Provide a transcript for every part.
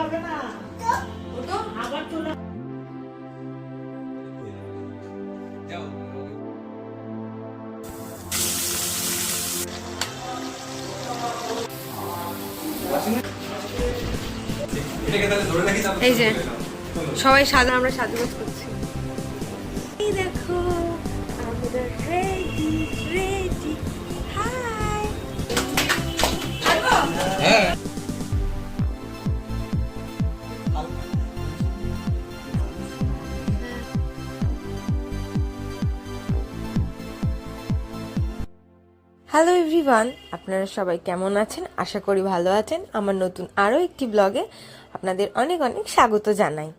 হবে না। আবার এই যে সবাই সাদা আমরা সাজগোজ করছি। এই দেখো আমরা ready ready hi. Hello everyone আপনারা সবাই কেমন আছেন? আশা করি ভালো আছেন। আমার নতুন আরও একটি ব্লগে আপনাদের অনেক অনেক স্বাগত জানাই।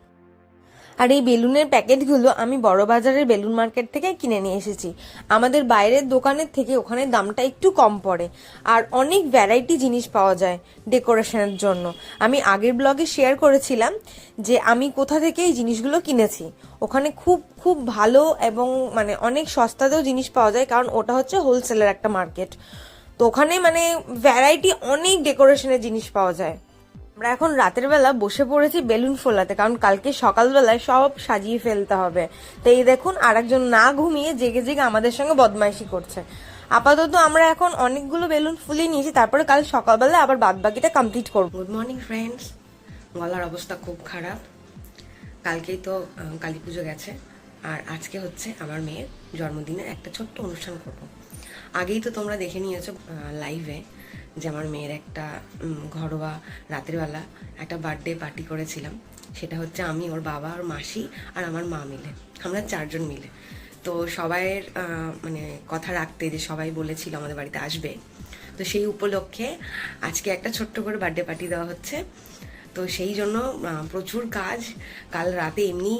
আর এই বেলুনের প্যাকেটগুলো আমি বড় বাজারের বেলুন মার্কেট থেকে কিনে নিয়ে এসেছি। আমাদের বাইরের দোকানের থেকে ওখানে দামটা একটু কম পড়ে। আর অনেক ভ্যারাইটি জিনিস পাওয়া যায় ডেকোরেশনের জন্য। আমি আগের ব্লগে শেয়ার করেছিলাম যে আমি কোথা থেকে এই জিনিসগুলো কিনেছি। ওখানে খুব খুব ভালো এবং মানে অনেক সস্তাতেও জিনিস পাওয়া যায় কারণ ওটা হচ্ছে হোলসেলের একটা মার্কেট তো ওখানে মানে ভ্যারাইটি অনেক ডেকোরেশনের জিনিস পাওয়া যায়। আমরা এখন রাতের বেলা বসে পড়েছি বেলুন ফোলাতে, কারণ কালকে সকালবেলায় সব সাজিয়ে ফেলতে হবে। তো এই দেখুন, আরেকজন না ঘুমিয়ে জেগে জেগে আমাদের সঙ্গে বদমাইশি করছে। আপাতত আমরা এখন অনেকগুলো বেলুন ফুলিয়ে নিয়েছি, তারপরে কাল সকালবেলা আবার বাদ বাকিটা কমপ্লিট করব। গুড মর্নিং ফ্রেন্ডস গলার অবস্থা খুব খারাপ। কালকেই তো কালী পুজো গেছে। আর আজকে হচ্ছে আমার মেয়ের জন্মদিনের একটা ছোট্ট অনুষ্ঠান করব। আগেই তো তোমরা দেখে নিয়েছো লাইভে যে আমার মেয়ের একটা ঘরোয়া রাতের বেলা একটা বার্থডে পার্টি করেছিলাম। সেটা হচ্ছে আমি, ওর বাবা, ওর মাসি আর আমার মা মিলে। আমরা চারজন মিলে। তো সবাইয়ের মানে কথা রাখতে যে সবাই বলেছিল আমাদের বাড়িতে আসবে। তো সেই উপলক্ষে আজকে একটা ছোট্ট করে বার্থডে পার্টি দেওয়া হচ্ছে। তো সেই জন্য প্রচুর কাজ। কাল রাতে এমনি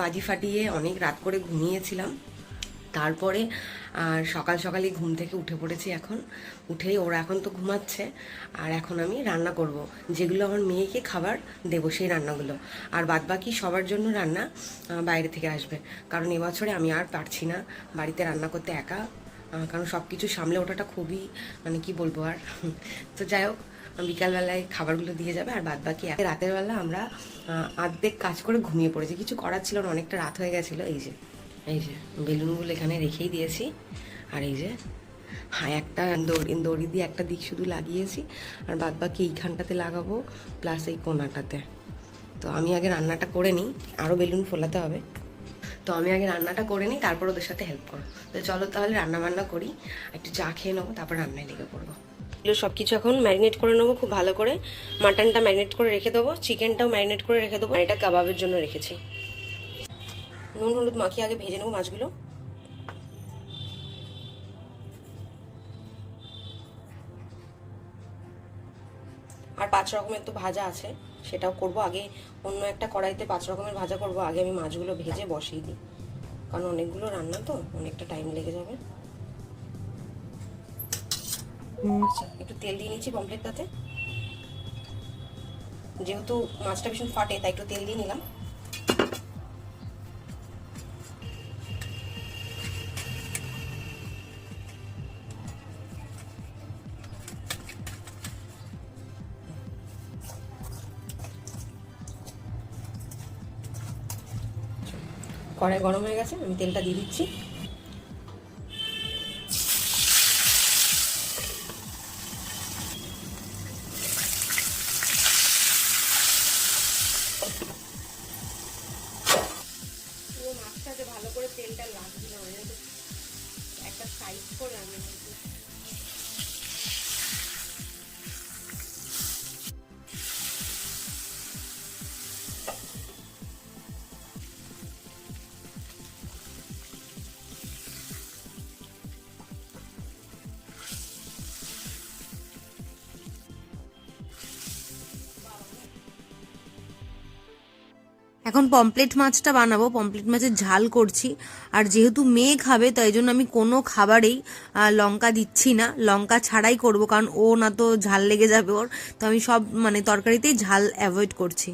বাজি ফাটিয়ে অনেক রাত করে ঘুমিয়েছিলাম। তারপরে আর সকাল সকালই ঘুম থেকে উঠে পড়েছি এখন। উঠেই ওরা এখন তো ঘুমাচ্ছে। আর এখন আমি রান্না করব। যেগুলো আমার মেয়েকে খাবার দেবো সেই রান্নাগুলো। আর বাদবাকি সবার জন্য রান্না বাইরে থেকে আসবে। কারণ এবছরে আমি আর পারছি না বাড়িতে রান্না করতে একা। কারণ সব কিছু সামলে ওঠাটা খুবই মানে কি বলব আর? তো যাই হোক বিকালবেলায় খাবারগুলো দিয়ে যাবে। আর বাদ বাকি রাতের বেলা আমরা আহ, অর্ধেক কাজ করে ঘুমিয়ে পড়েছি। কিছু করার ছিল না অনেকটা রাত হয়ে গেছিল। এই যে এই যে, বেলুনগুলো এখানে রেখেই দিয়েছি। আর এই যে হ্যাঁ একটা দড়ি দড়ি দিয়ে একটা দিক শুধু লাগিয়েছি। আর বাদ বাকি এইখানটাতে লাগাবো, প্লাস এই কোনাটাতে। তো আমি আগে রান্নাটা করে নিই, আরও বেলুন ফোলাতে হবে। তো আমি আগে রান্নাটা করে নিই, তারপর ওদের সাথে হেল্প করো তো চলো তাহলে রান্না বান্না করি, একটু চা খেয়ে নেব, তারপর রান্নায় লেগে পড়ব। এগুলো সব কিছু এখন ম্যারিনেট করে নেব খুব ভালো করে। মাটনটা ম্যারিনেট করে রেখে দেবো চিকেনটাও ম্যারিনেট করে রেখে দেবো। এটা কাবাবের জন্য রেখেছি। নুন, হলুদ মাখিয়ে আগে ভেজে নেব মাছগুলো। আর পাঁচ রকমের তো ভাজা আছে, সেটাও করব। আগে অন্য একটা কড়াইতে পাঁচ রকমের ভাজা করব। আগে আমি মাছগুলো ভেজে বসিয়ে দিই। কারণ অনেকগুলো রান্না তো, অনেকটা টাইম লেগে যাবে। আচ্ছা একটু তেল দিয়ে নিচ্ছি পমপ্লেটটাতে যেহেতু মাছটা ভীষণ ফাটে, তাই একটু তেল দিয়ে নিলাম। কড়াই গরম হয়ে গেছে, আমি তেলটা দিয়ে দিচ্ছি। ভালো করে তেলটা লাগছিল একটা সাইজ করে আমি এখন পমপ্লেট মাছটা বানাবো। পমপ্লেট মাছের ঝাল করছি। আর যেহেতু মেয়ে খাবে, তাই জন্য আমি কোনো খাবারেই লঙ্কা দিচ্ছি না। লঙ্কা ছাড়াই করব, কারণ ও না তো ঝাল লেগে যাবে ওর। তো আমি সব মানে তরকারিতেই ঝাল অ্যাভয়েড করছি।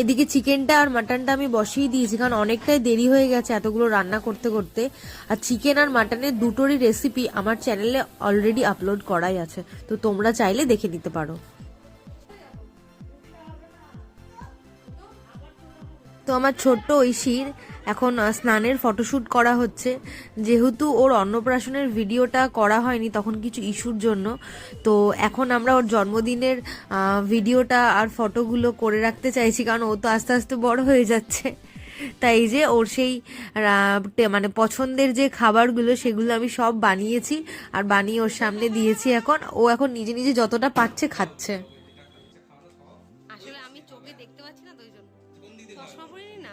এদিকে চিকেনটা আর মাটনটা আমি বসিয়ে দিয়েছি, কারণ অনেকটাই দেরি হয়ে গেছে এতগুলো রান্না করতে করতে। আর চিকেন আর মাটনের দুটোরই রেসিপি আমার চ্যানেলে অলরেডি আপলোড করাই আছে। তো তোমরা চাইলে দেখে নিতে পারো। তো আমার ছোট্ট ঐশীর এখন স্নানের ফটোশ্যুট করা হচ্ছে। যেহেতু ওর অন্নপ্রাশনের ভিডিওটা করা হয়নি তখন কিছু ইস্যুর জন্য। তো এখন আমরা ওর জন্মদিনের ভিডিওটা আর ফটোগুলো করে রাখতে চাইছি, কারণ ও তো আস্তে আস্তে বড় হয়ে যাচ্ছে। তাই যে ওর সেই মানে পছন্দের যে খাবারগুলো সেগুলো আমি সব বানিয়েছি আর বানিয়ে ওর সামনে দিয়েছি এখন। ও এখন নিজে নিজে যতটা পাচ্ছে খাচ্ছে। আসলে আমি চোখে দেখতে পাচ্ছি না তো ওই জন্য। চশমা পরিনি না?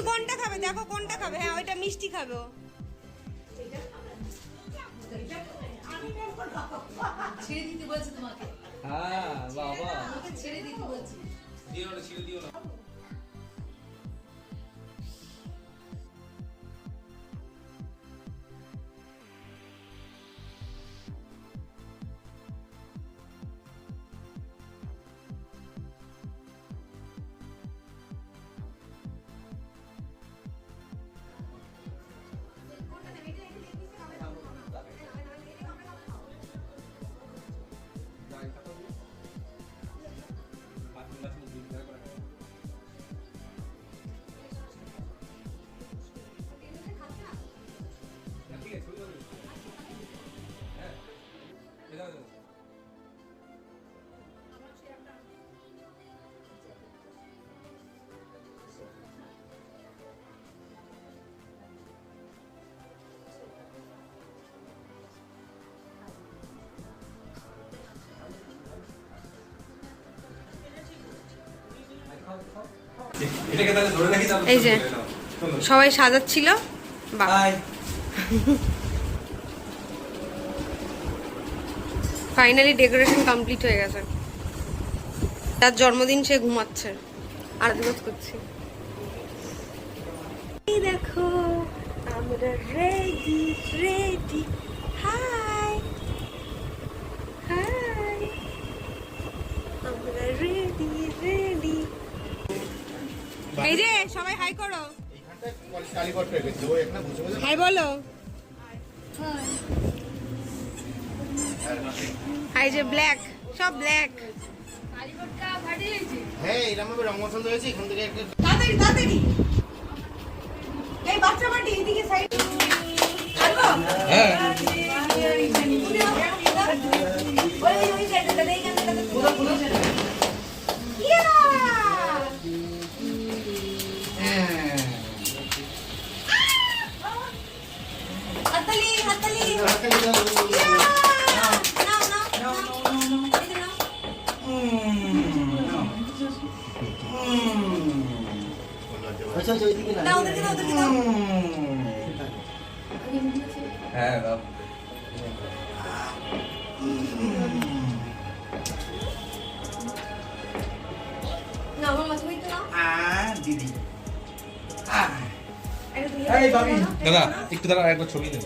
তুমি কোনটা খাবে? দেখো কোনটা খাবে। হ্যাঁ ওইটা মিষ্টি খাবে ও। ছেড়ে দিতে বলছে তোমাকে। হ্যাঁ বাবা। ছেড়ে দিতে বলছে। দিও না ছেড়ে দিও চলে নাও। চলো। সবাই সাজাচ্ছিল। ফাইনালি ডেকোরেশন কমপ্লিট হয়ে গেছে। তার জন্মদিন সে ঘুমাচ্ছে। আর দিবস করছি। এই দেখো আমরা রেডি রেডি হাই হাই আমরা রেডি রেডি এই যে সবাই হাই করো। হাই বলো। হাই যে ব্ল্যাক সব ব্ল্যাক। হ্যাঁ এরকম ভাবে রং পছন্দ হয়েছে এখান থেকে একটা তাড়াতাড়ি তাড়াতাড়ি। এই বাচ্চা বাটি এদিকে সাইড হ্যাঁ। হ্যাঁ বাবি দাদা। একটু দাঁড়া একবার ছবি নেব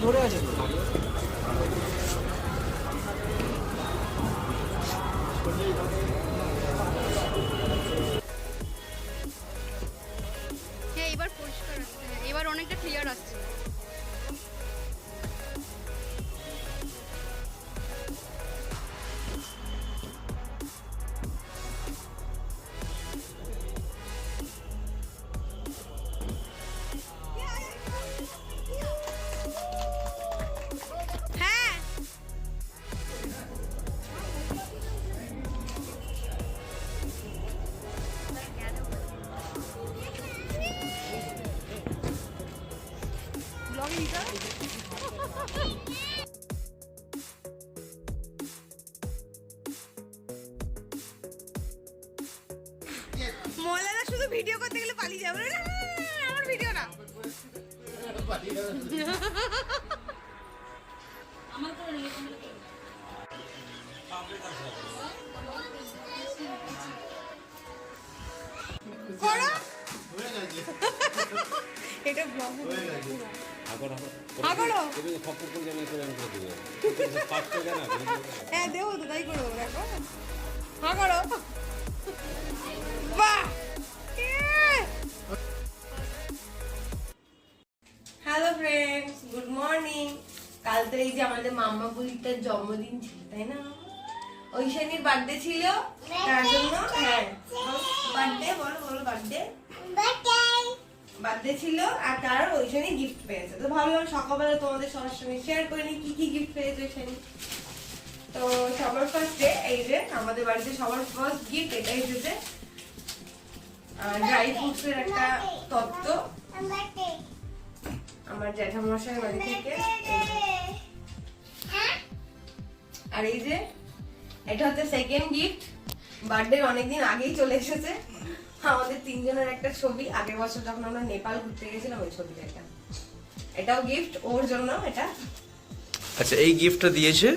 ধরে আছে ভিডিও করতে গেলে পালিয়ে যাবে। না, আমার ভিডিও না। এটা হ্যাঁ দেবো তো তাই করব দেখো। হ্যাঁ মাম্মা জন্মদিন ছিল তাই না? ওই শনির বার্থডে ছিল তার জন্য হ্যাঁ। বার্থডে বলো বলো বার্থডে বার্থডে ছিল আর তার ওই শনি গিফট পেয়েছে। তো ভাবলাম সকালবেলা তোমাদের সবার সঙ্গে শেয়ার করে নি কি কি গিফট পেয়েছে ওই শনি। তো সবার ফার্স্টে এই যে আমাদের বাড়িতে সবার ফার্স্ট গিফট এটা এসেছে ড্রাই ফ্রুটস এর একটা তত্ত্ব। আমার জ্যাঠামশাই বাড়ি থেকে। আর এই যে এটা হচ্ছে সেকেন্ড গিফট বার্থডে অনেকদিন আগেই চলে এসেছে। আমাদের তিনজনের একটা ছবি। আগের বছর যখন আমরা নেপাল ঘুরতে গেছিলাম ওই ছবিটা এটা এটাও গিফট ওর জন্য এটা। আচ্ছা এই গিফটটা দিয়েছে?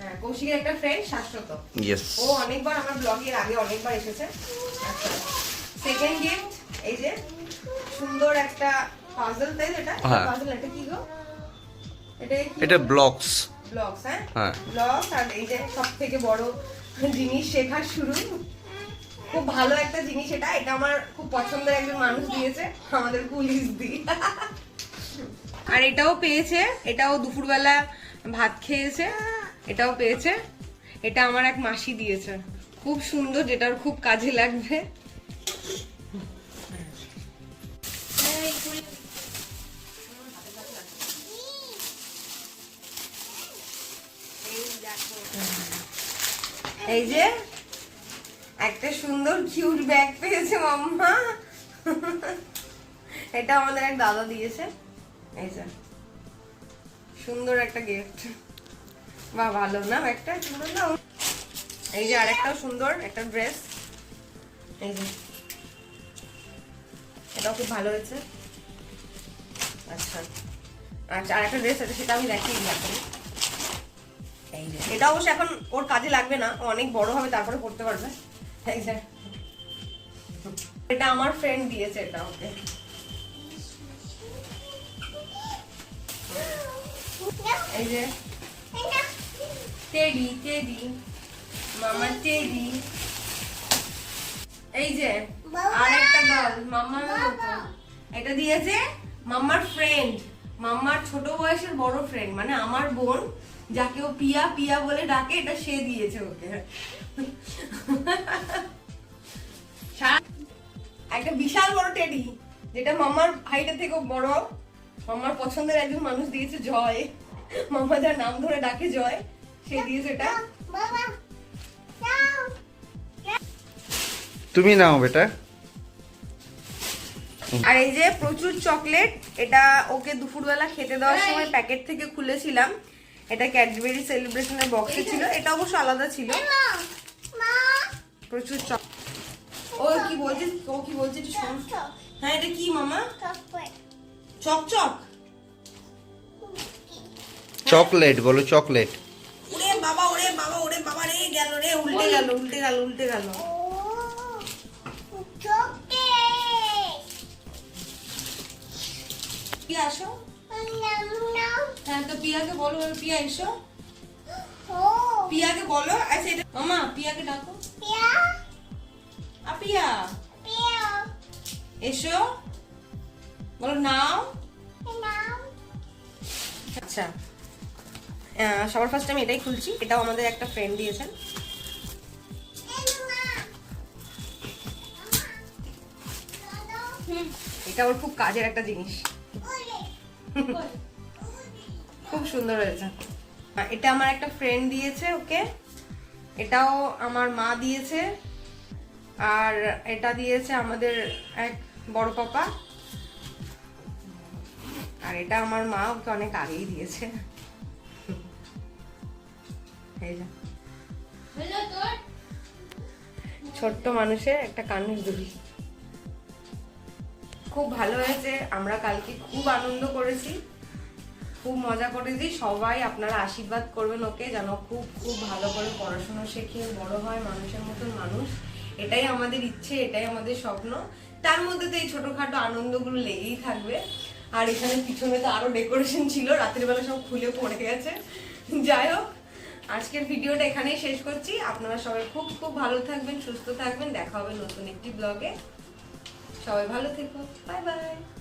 হ্যাঁ, কৌশিকের একটা ফ্রেন্ড শাশ্বত। ইয়েস ও অনেকবার আমার ব্লগের আগে অনেকবার এসেছে। আচ্ছা সেকেন্ড গিফট এই যে সুন্দর একটা পাজল তাই এটা? হ্যাঁ। পাজল এটা কি গো? এটা এটা ব্লকস ব্লগস হ্যাঁ? হ্যাঁ। ব্লগস আর এই যে সব থেকে বড় জিনিস শেখার শুরু খুব ভালো একটা জিনিস এটা এটা আমার খুব পছন্দের একজন মানুষ দিয়েছে আমাদের পুলিশ দি। আর এটাও পেয়েছে এটাও দুপুরবেলা ভাত খেয়েছে এটাও পেয়েছে এটা আমার এক মাসি দিয়েছে। খুব সুন্দর যেটার খুব কাজে লাগবে। এই যে, একটা সুন্দর কিউট ব্যাগ পেয়েছে মাম্মা। এটা আমাদের এক দাদা দিয়েছে। এই যে, সুন্দর একটা গিফট বাহ ভালো না ব্যাগটা সুন্দর না। এই যে আরেকটাও সুন্দর, একটা ড্রেস এই যে, এটাও খুব ভালো হয়েছে। আচ্ছা আচ্ছা আরেকটা ড্রেস আছে, সেটা আমি দেখিয়ে দিই এটা অবশ্য এখন ওর কাজে লাগবে না অনেক বড় হবে, তারপরে পড়তে পারবে। এটা আমার ফ্রেন্ড দিয়েছে এটা ওকে। এই যে। টেডি টেডি মামা টেডি এই যে আর দল মাম্মার এটা দিয়েছে মাম্মার ফ্রেন্ড মাম্মার ছোট বয়সের বড় ফ্রেন্ড মানে আমার বোন। যাকে ও পিয়া পিয়া বলে ডাকে এটা সে দিয়েছে ওকে। একটা বিশাল বড় টেডি যেটা মামার হাইটের থেকেও বড়। মাম্মার পছন্দের একজন মানুষ দিয়েছে জয়। মাম্মা যার নাম ধরে ডাকে জয় সে দিয়েছে এটা। তুমি নাও বেটা। আর এই যে প্রচুর চকলেট এটা ওকে দুপুরবেলা খেতে দেওয়ার সময় প্যাকেট থেকে খুলেছিলাম। এটা ক্যাডবেরি সেলিব্রেশনের বক্সে ছিল। এটা অবশ্য আলাদা ছিল। প্রচুর চক ও কি বলছে? ও কি বলছে একটু শোন। হ্যাঁ এটা কি মামা? চক চক চকলেট বলো চকলেট। ওরে বাবা ওরে বাবা ওরে বাবা রে গেল রে উল্টে গেল উল্টে গেল উল্টে গেল। কি আসো? হ্যাঁ তো পিয়াকে বলো পিয়া এসো। পিয়াকে বলো আচ্ছা এটা মামা পিয়াকে ডাকো। আ পিয়া। এসো। বলো নাও। আচ্ছা। আহ, সবার ফার্স্ট আমি এটাই খুলছি এটাও আমাদের একটা ফ্রেন্ড দিয়েছেন। এটা ওর খুব কাজের একটা জিনিস। খুব সুন্দর হয়েছে। এটা আমার একটা ফ্রেন্ড দিয়েছে ওকে। এটাও আমার মা দিয়েছে। আর এটা দিয়েছে আমাদের এক বড় পাপা। আর এটা আমার মা ওকে অনেক আগেই দিয়েছে। ছোট্ট মানুষের একটা কানের দুল খুব ভালো হয়েছে, আমরা কালকে খুব আনন্দ করেছি, খুব মজা করেছি। সবাই আপনারা আশীর্বাদ করবেন ওকে, যেন খুব খুব ভালো করে পড়াশোনা শেখে, বড় হয়, মানুষের মতন মানুষ। এটাই আমাদের ইচ্ছে, এটাই আমাদের স্বপ্ন। তার মধ্যে তো এই ছোটোখাটো আনন্দগুলো লেগেই থাকবে। আর এখানে পিছনে তো আরও ডেকোরেশন ছিল, রাতের বেলা সব খুলে পড়ে গেছে। যাই হোক, আজকের ভিডিওটা এখানেই শেষ করছি। আপনারা সবাই খুব খুব ভালো থাকবেন, সুস্থ থাকবেন। দেখা হবে নতুন একটি ব্লগে সবাই ভালো থেকো। Bye bye.